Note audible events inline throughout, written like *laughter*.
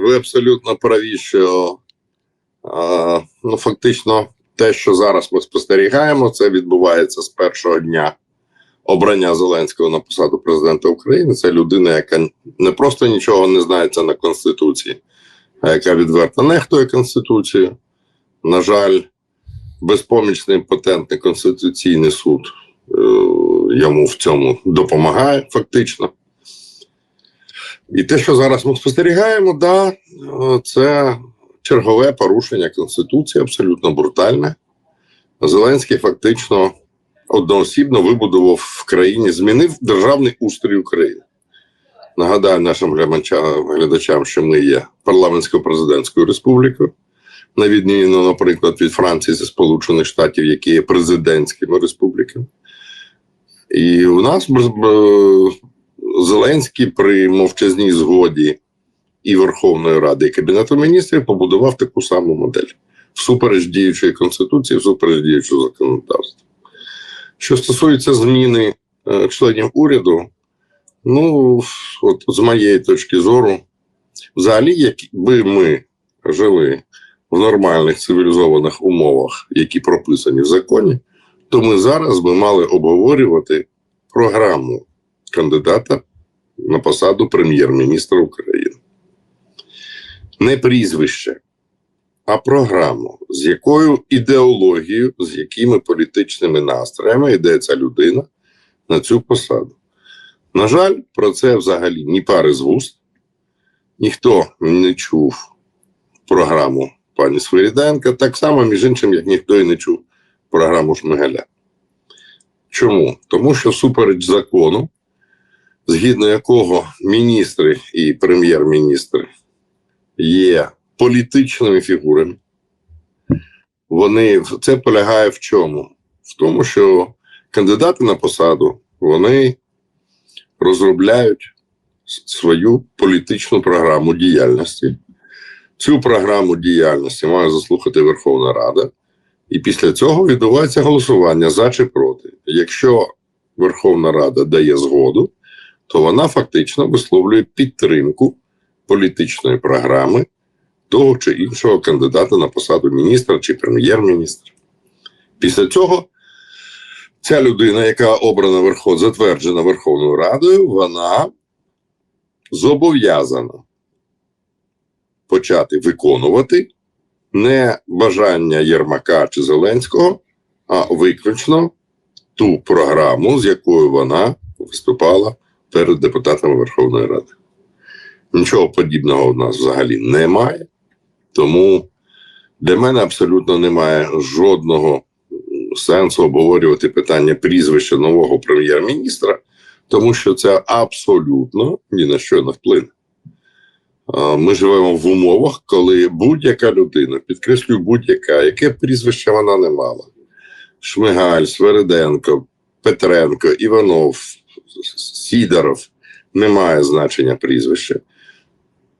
ви абсолютно праві, що а, ну, фактично те, що зараз ми спостерігаємо, це відбувається з першого дня обрання Зеленського на посаду президента України. Це людина, яка не просто нічого не знається на Конституції, а яка відверто нехтує Конституцію. На жаль, безпомічний потентний Конституційний суд е, йому в цьому допомагає фактично. І те, що зараз ми спостерігаємо, да, це чергове порушення Конституції, абсолютно брутальне. Зеленський фактично одноосібно вибудував в країні, змінив державний устрій України. Нагадаю нашим глядачам, що ми є парламентсько-президентською республікою, на відміну, наприклад, від Франції зі Сполучених Штатів, які є президентськими республіками. І у нас Зеленський при мовчазній згоді і Верховної Ради, і Кабінету міністрів побудував таку саму модель всупереч діючої конституції, всупереч діючого законодавства. Що стосується зміни е, членів уряду, ну от з моєї точки зору, взагалі, якби ми жили в нормальних цивілізованих умовах, які прописані в законі, то ми зараз би мали обговорювати програму кандидата на посаду прем'єр-міністра України. Не прізвище, а програму, з якою ідеологією, з якими політичними настроями йде ця людина на цю посаду. На жаль, про це взагалі ні пари з вуст, ніхто не чув програму пані Свиріденка, так само, між іншим, як ніхто і не чув програму Шмигаля. Чому? Тому що супереч закону, згідно якого міністри і прем'єр-міністр є політичними фігурами, вони це полягає в чому? В тому, що кандидати на посаду вони розробляють свою політичну програму діяльності. Цю програму діяльності має заслухати Верховна Рада, і після цього відбувається голосування за чи проти. Якщо Верховна Рада дає згоду, то вона фактично висловлює підтримку політичної програми того чи іншого кандидата на посаду міністра чи прем'єр-міністра. Після цього ця людина, яка обрана Верхов, затверджена Верховною Радою, вона зобов'язана почати виконувати не бажання Єрмака чи Зеленського, а виключно ту програму, з якою вона виступала перед депутатами Верховної Ради. Нічого подібного в нас взагалі немає. Тому для мене абсолютно немає жодного сенсу обговорювати питання прізвища нового прем'єр-міністра, тому що це абсолютно ні на що не вплине. Ми живемо в умовах, коли будь-яка людина, підкреслюю, будь-яка, яке прізвище вона не мала: Шмигаль, Свериденко, Петренко, Іванов, Сідоров, не має значення прізвища.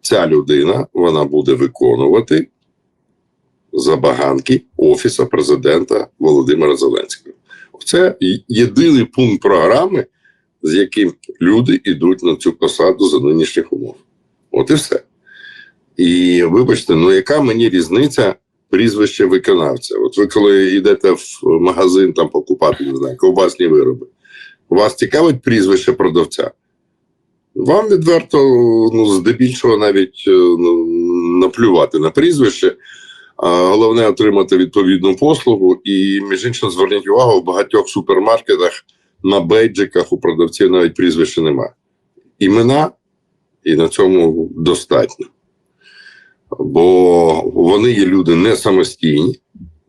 Ця людина вона буде виконувати забаганки Офісу президента Володимира Зеленського. Це єдиний пункт програми, з яким люди йдуть на цю посаду за нинішніх умов. От і все. І вибачте, ну яка мені різниця прізвище виконавця? От ви коли йдете в магазин там покупати, не знаю, ковбасні вироби, вас цікавить прізвище продавця? Вам відверто, ну, здебільшого, навіть е, ну, наплювати на прізвище. А головне отримати відповідну послугу. І, між іншим, зверніть увагу, в багатьох супермаркетах на бейджиках у продавців навіть прізвища немає. Імена, і на цьому достатньо. Бо вони є люди не самостійні,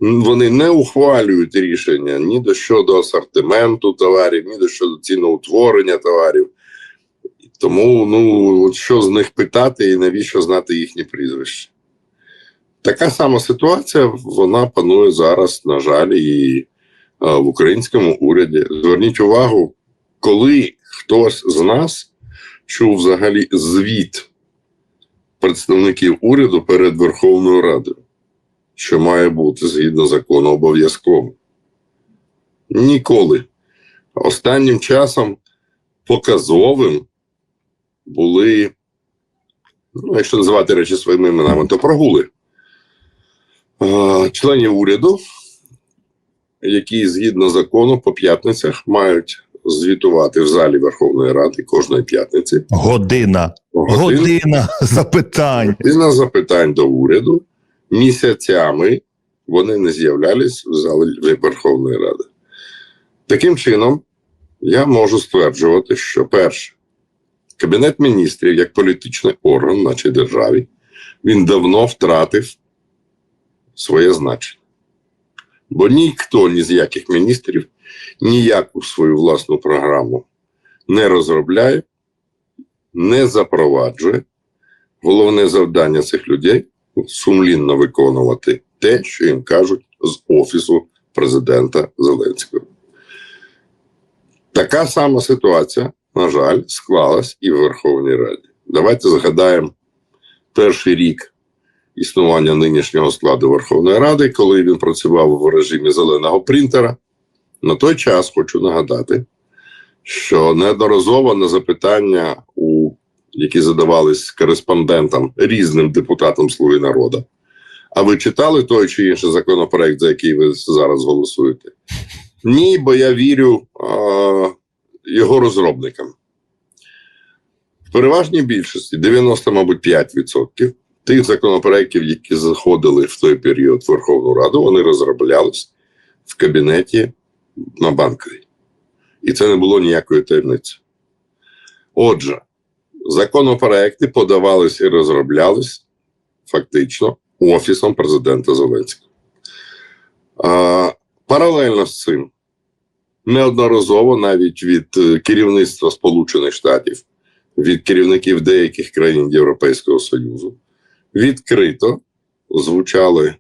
вони не ухвалюють рішення ні до щодо асортименту товарів, ні до щодо ціноутворення товарів. Тому ну, от що з них питати і навіщо знати їхнє прізвище? Така сама ситуація вона панує зараз, на жаль, і в українському уряді. Зверніть увагу, коли хтось з нас чув взагалі звіт представників уряду перед Верховною Радою, що має бути згідно закону обов'язково. Ніколи. Останнім часом показовим були ну, якщо називати речі своїми іменами, то прогули е, членів уряду, які згідно закону по п'ятницях мають звітувати в залі Верховної Ради кожної п'ятниці. Година. Годин- Година *laughs* запитань. Година запитань до уряду місяцями вони не з'являлись в залі Верховної Ради. Таким чином, я можу стверджувати, що перше, Кабінет міністрів як політичний орган в нашій державі, він давно втратив своє значення. Бо ніхто ні з яких міністрів ніяку свою власну програму не розробляє, не запроваджує. Головне завдання цих людей сумлінно виконувати те, що їм кажуть з офісу президента Зеленського. Така сама ситуація, на жаль, склалась і в Верховній Раді. Давайте згадаємо перший рік існування нинішнього складу Верховної Ради, коли він працював в режимі зеленого принтера. На той час хочу нагадати, що неодноразово на запитання, у, які задавались кореспондентам різним депутатам Слуги народу. А ви читали той чи інший законопроект, за який ви зараз голосуєте? Ні, бо я вірю а, його розробникам. В переважній більшості 90, мабуть, 5% тих законопроєктів, які заходили в той період в Верховну Раду, вони розроблялись в кабінеті на банковій. І це не було ніякої таємниці. Отже, законопроекти подавались і розроблялись фактично Офісом президента Зеленського. А, паралельно з цим, неодноразово навіть від е, керівництва Сполучених Штатів, від керівників деяких країн Європейського Союзу, відкрито звучали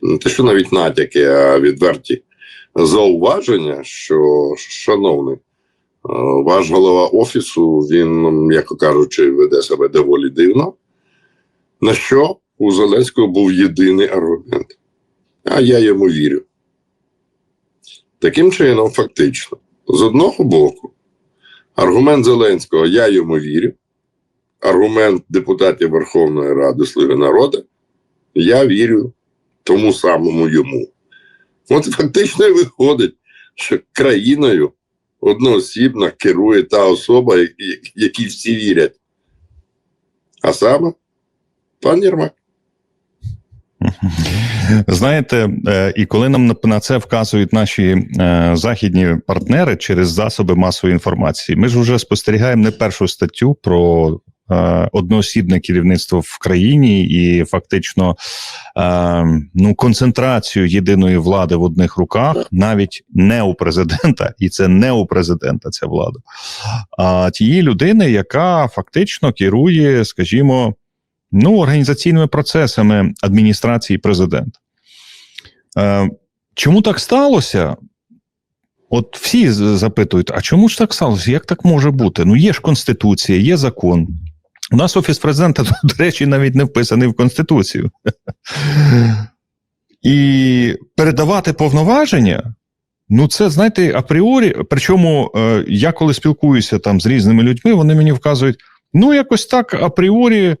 не те, що навіть натяки, а відверті зауваження, що, шановний, ваш голова офісу, він, м'яко кажучи, веде себе доволі дивно. На що у Зеленського був єдиний аргумент. А я йому вірю. Таким чином, фактично, з одного боку, аргумент Зеленського я йому вірю. Аргумент депутатів Верховної Ради Слуги народу я вірю тому самому йому. От фактично і виходить, що країною одноосібно керує та особа, якій всі вірять. А саме пан Єрмак. *laughs* Знаєте, е, і коли нам на- це вказують наші е, західні партнери через засоби масової інформації, ми ж вже спостерігаємо не першу статтю про одноосібне керівництво в країні і фактично е, ну, концентрацію єдиної влади в одних руках, навіть не у президента, і це не у президента ця влада, а тієї людини, яка фактично керує, скажімо. Ну, організаційними процесами адміністрації президента. Е, чому так сталося? От всі запитують: а чому ж так сталося? Як так може бути? Ну, є ж Конституція, є закон. У нас офіс президента, *laughs* до речі, навіть не вписаний в Конституцію. І передавати повноваження. Ну, це знаєте, апріорі. Причому е, я коли спілкуюся там з різними людьми, вони мені вказують: ну, якось так апріорі,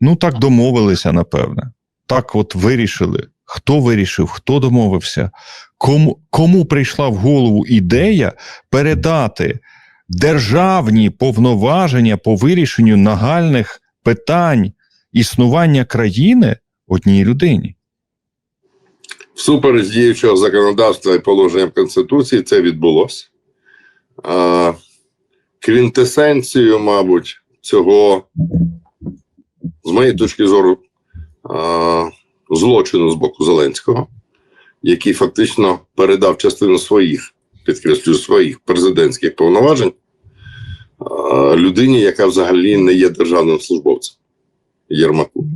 ну так домовилися, напевне. Так, от вирішили. Хто вирішив, хто домовився, кому, кому прийшла в голову ідея передати державні повноваження по вирішенню нагальних питань існування країни одній людині. Всупереч діючого законодавства і положенням Конституції це відбулося. А, квінтесенцію, мабуть, цього, з моєї точки зору, злочину з боку Зеленського, який фактично передав частину своїх, підкреслюю, своїх президентських повноважень людині, яка взагалі не є державним службовцем Єрмаку.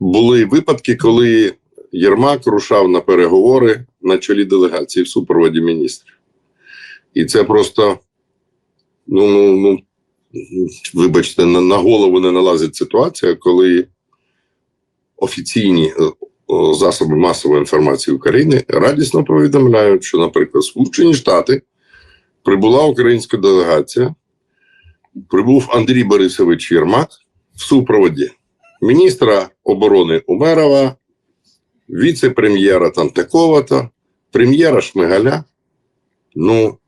Були випадки, коли Єрмак рушав на переговори на чолі делегації в супроводі міністрів. І це просто, ну, ну, ну вибачте, на, на голову не налазить ситуація, коли офіційні засоби масової інформації України радісно повідомляють, що, наприклад, Сполучені Штати прибула українська делегація, прибув Андрій Борисович Єрмак в супроводі міністра оборони Умерова, віце-прем'єра там такого-то, прем'єра Шмигаля. Ну,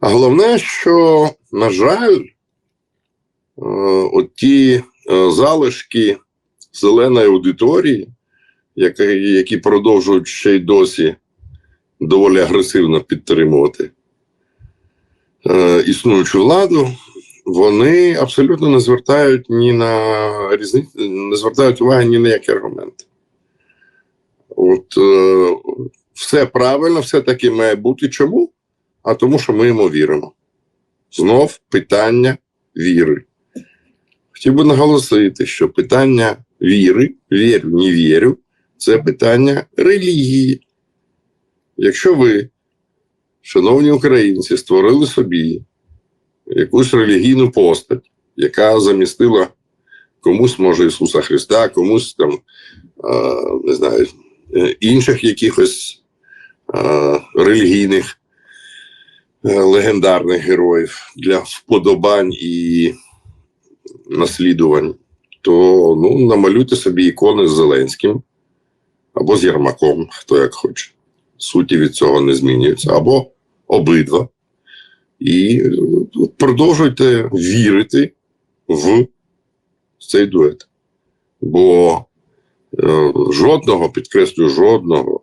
а головне, що, на жаль, е, от ті е, залишки зеленої аудиторії, які, які продовжують ще й досі доволі агресивно підтримувати е, існуючу владу, вони абсолютно не звертають ні на різницю, не звертають уваги ні на які аргументи. От е, все правильно, все таки має бути. Чому? А тому, що ми йому віримо. Знов питання віри. Хотів би наголосити, що питання віри, вірю, не вірю, це питання релігії. Якщо ви, шановні українці, створили собі якусь релігійну постать, яка замістила комусь, може, Ісуса Христа, комусь там, не знаю, е, інших якихось релігійних е, легендарних героїв для вподобань і наслідувань, то ну, намалюйте собі ікони з Зеленським або з Єрмаком, хто як хоче. Суті від цього не змінюються, або обидва. І е, продовжуйте вірити в цей дует. Бо е, жодного, підкреслюю, жодного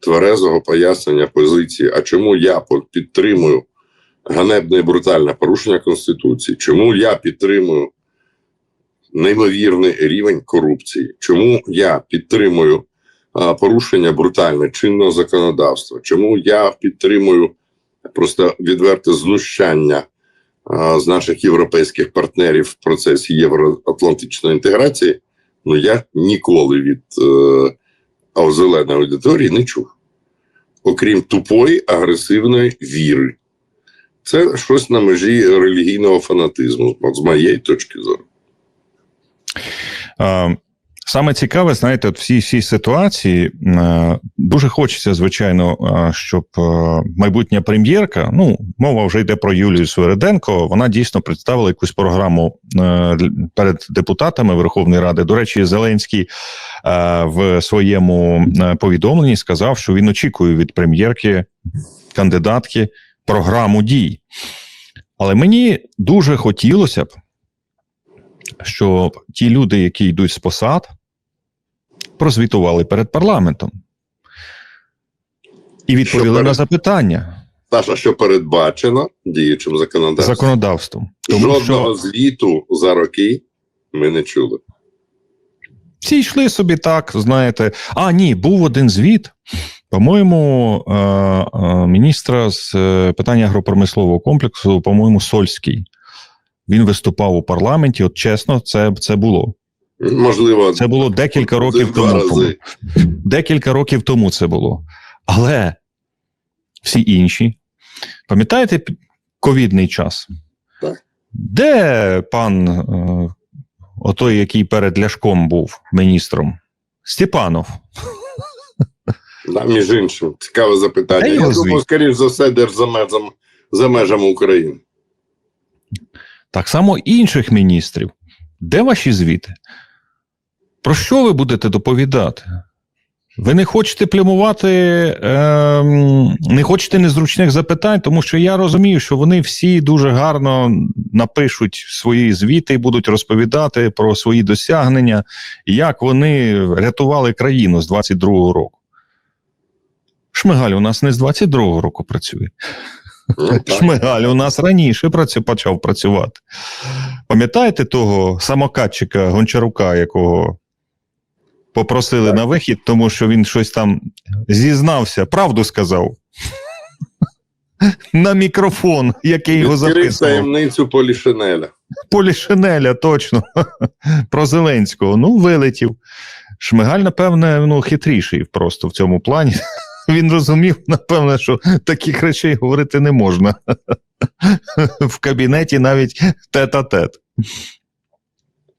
тверезого пояснення позиції, а чому я підтримую ганебне і брутальне порушення Конституції, чому я підтримую неймовірний рівень корупції, чому я підтримую порушення брутальне чинного законодавства, чому я підтримую просто відверте знущання з наших європейських партнерів в процесі євроатлантичної інтеграції, ну я ніколи від е, зеленої аудиторії не чув. Окрім тупої агресивної віри. Це щось на межі релігійного фанатизму, з моєї точки зору. Саме цікаве, знаєте, от всі всі ситуації е, дуже хочеться, звичайно, е, щоб е, майбутня прем'єрка, ну мова вже йде про Юлію Свириденко. Вона дійсно представила якусь програму перед депутатами Верховної Ради. До речі, Зеленський в своєму повідомленні сказав, що він очікує від прем'єрки кандидатки програму дій. Але мені дуже хотілося б, щоб ті люди, які йдуть з посад, прозвітували перед парламентом і відповіли перед- на запитання Саша, що передбачено діючим законодавством. законодавством. Тому Жодного що звіту за роки ми не чули. всі йшли собі так, знаєте. А, ні, був один звіт. По-моєму, е, е, міністра з е, питань агропромислового комплексу, по-моєму, Сольський. Він виступав у парламенті. От чесно, це, це було. Можливо, Це було декілька років тому. рази. Декілька років тому це було. Але всі інші, пам'ятаєте ковідний час? Так. Де пан, е, отой, який перед Ляшком був міністром? Степанов. Да, між іншим, цікаве запитання. Та Я думаю, скоріш за все, де за межами, за межами України. Так само інших міністрів. Де ваші звіти? Про що ви будете доповідати? Ви не хочете плямувати, ем, не хочете незручних запитань, тому що я розумію, що вони всі дуже гарно напишуть свої звіти і будуть розповідати про свої досягнення, як вони рятували країну з 22-го року. Шмигаль у нас не з 22-го року працює. Ну. Шмигаль у нас раніше працю, почав працювати. Пам'ятаєте того самокатчика Гончарука, якого попросили Так. на вихід, тому що він щось там зізнався, правду сказав. *laughs* На мікрофон, який його Відкрив записував. таємницю Полішинеля. Полішинеля, точно. *laughs* Про Зеленського. Ну, вилетів. Шмигаль, напевне, ну, хитріший просто в цьому плані. *laughs* Він розумів, напевне, що таких речей говорити не можна. В кабінеті навіть тет-а-тет.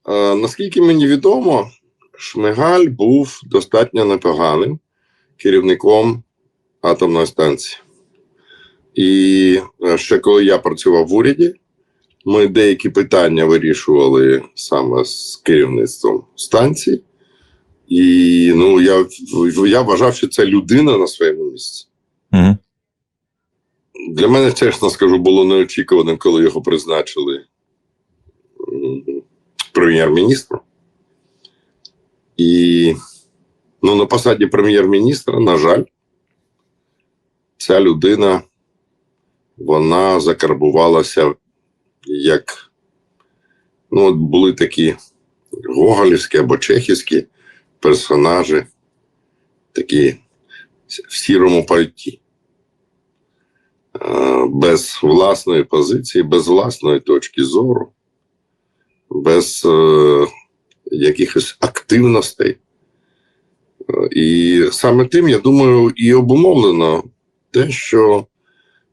Е, наскільки мені відомо, Шмигаль був достатньо непоганим керівником атомної станції. І е, ще коли я працював в уряді, Ми деякі питання вирішували саме з керівництвом станції. І ну, я, я вважав, що це людина на своєму місці. Угу. Для мене, чесно скажу, було неочікуваним, коли його призначили прем'єр-міністром. І ну, на посаді прем'єр-міністра, на жаль, ця людина вона закарбувалася як ну, от були такі гоголівські або чехівські персонажі, такі в сірому пальті. Без власної позиції, без власної точки зору, без е, якихось активностей. І саме тим, я думаю, і обумовлено те, що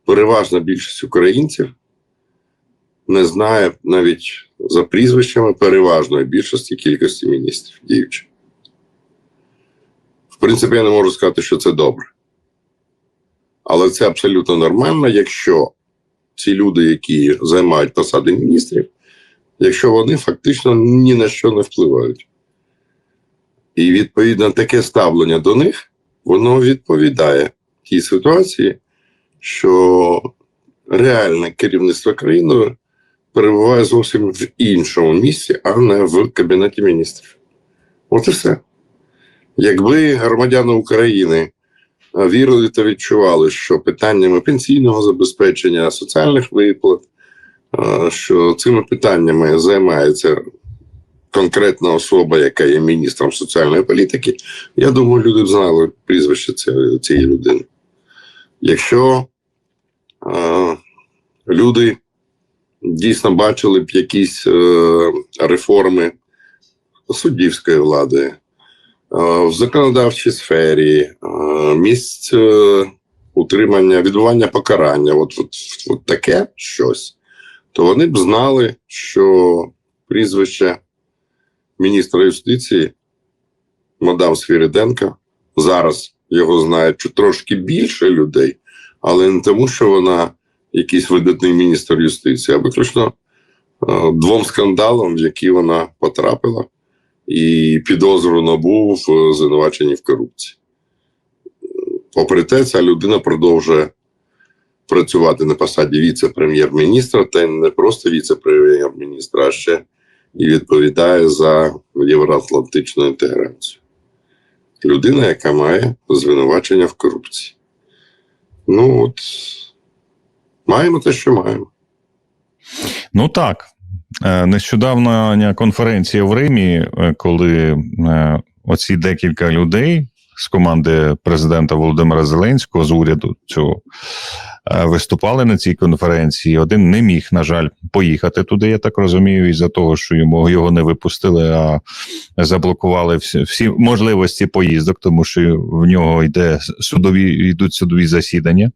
переважна більшість українців не знає навіть за прізвищами переважної більшості кількості міністрів діючих. В принципі, я не можу сказати, що це добре. Але це абсолютно нормально, якщо ці люди, які займають посади міністрів, якщо вони фактично ні на що не впливають. І відповідно таке ставлення до них, воно відповідає тій ситуації, що реальне керівництво країною перебуває зовсім в іншому місці, а не в Кабінеті міністрів. От і все. Якби громадяни України вірили та відчували, що питаннями пенсійного забезпечення, соціальних виплат, е, що цими питаннями займається конкретна особа, яка є міністром соціальної політики, я думаю, люди б знали прізвище цієї, людини. Якщо е, люди дійсно бачили б якісь е, реформи суддівської влади, е, в законодавчій сфері, е, місць е, утримання, відбування покарання, от, от, от таке щось, то вони б знали, що прізвище міністра юстиції мадам Свіриденка зараз його знає чу- трошки більше людей, але не тому, що вона якийсь видатний міністр юстиції, а виключно е, двом скандалам, в які вона потрапила, і підозру набув в звинуваченні в корупції. Попри те, ця людина продовжує працювати на посаді віце-прем'єр-міністра, та й не просто віце-прем'єр-міністра, а ще і відповідає за євроатлантичну інтеграцію. Людина, яка має звинувачення в корупції. Ну от маємо те, що маємо. Ну так. Е, Нещодавно конференція в Римі, е, коли е, оці декілька людей з команди президента Володимира Зеленського з уряду цього виступали на цій конференції. Один не міг, на жаль, поїхати туди, я так розумію, із-за того, що йому його не випустили, а заблокували всі, всі можливості поїздок, тому що в нього йде судові йдуть судові засідання.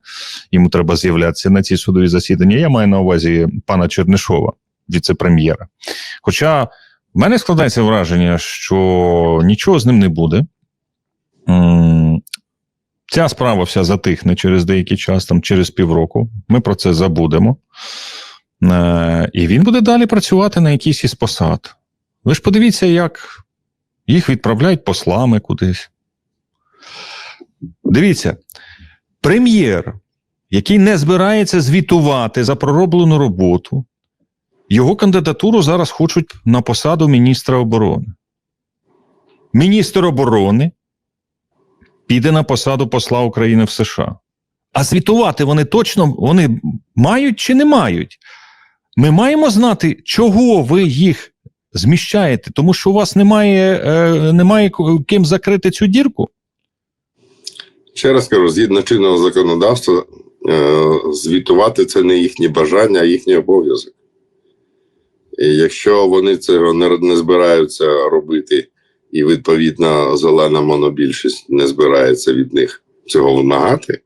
Йому треба з'являтися на ці судові засідання. Я маю на увазі пана Чернишова, віце-прем'єра. Хоча в мене складається враження, що нічого з ним не буде. Ця справа вся затихне через деякий час, там через півроку. Ми про це забудемо. Е, І він буде далі працювати на якійсь із посад. Ви ж подивіться, як їх відправляють послами кудись. Дивіться, прем'єр, який не збирається звітувати за пророблену роботу, його кандидатуру зараз хочуть на посаду міністра оборони. Міністр оборони піде на посаду посла України в США. А звітувати вони точно вони мають чи не мають? Ми маємо знати, чого ви їх зміщаєте, тому що у вас немає, е, немає ким закрити цю дірку. Ще раз кажу, згідно чинного законодавства, е, звітувати це не їхнє бажання, а їхній обов'язок. І якщо вони цього не, не збираються робити, і відповідно зелена монобільшість не збирається від них цього вимагати,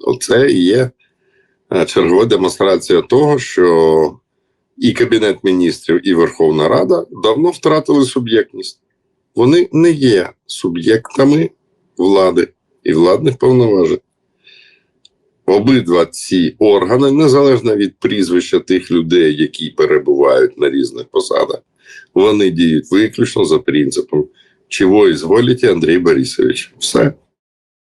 оце і є е, чергова демонстрація того, що і Кабінет міністрів, і Верховна Рада давно втратили суб'єктність. Вони не є суб'єктами влади і владних повноважень. обидва ці органи, незалежно від прізвища тих людей, які перебувають на різних посадах, вони діють виключно за принципом чого ізволіте, Андрій Борисович. Все.